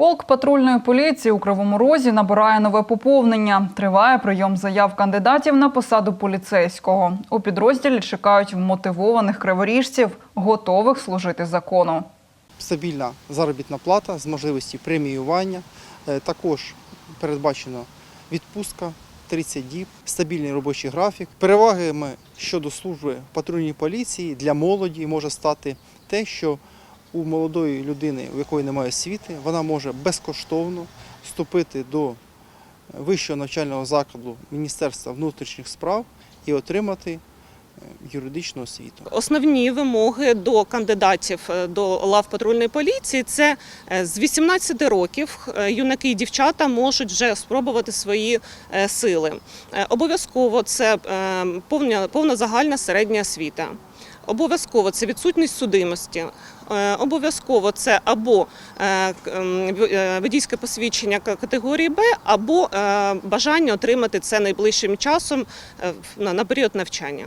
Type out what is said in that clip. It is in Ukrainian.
Полк патрульної поліції у Кривому Розі набирає нове поповнення. Триває прийом заяв кандидатів на посаду поліцейського. У підрозділі чекають вмотивованих криворіжців, готових служити закону. стабільна заробітна плата з можливості преміювання. Е, Також передбачено відпустка 30 діб, стабільний робочий графік. Перевагами щодо служби патрульній поліції для молоді може стати те, що у молодої людини, у якої немає освіти, вона може безкоштовно вступити до вищого навчального закладу Міністерства внутрішніх справ і отримати е, юридичну освіту. Основні вимоги до кандидатів е, до лав патрульної поліції це е, з 18 років е, юнаки і дівчата можуть вже спробувати свої е, сили. Е, Обов'язково це е, повна, повна загальна середня освіта. Обов'язково це відсутність судимості. Е, Обов'язково це або е, ем, е, водійське посвідчення категорії Б, або бажання отримати це найближчим часом на період навчання.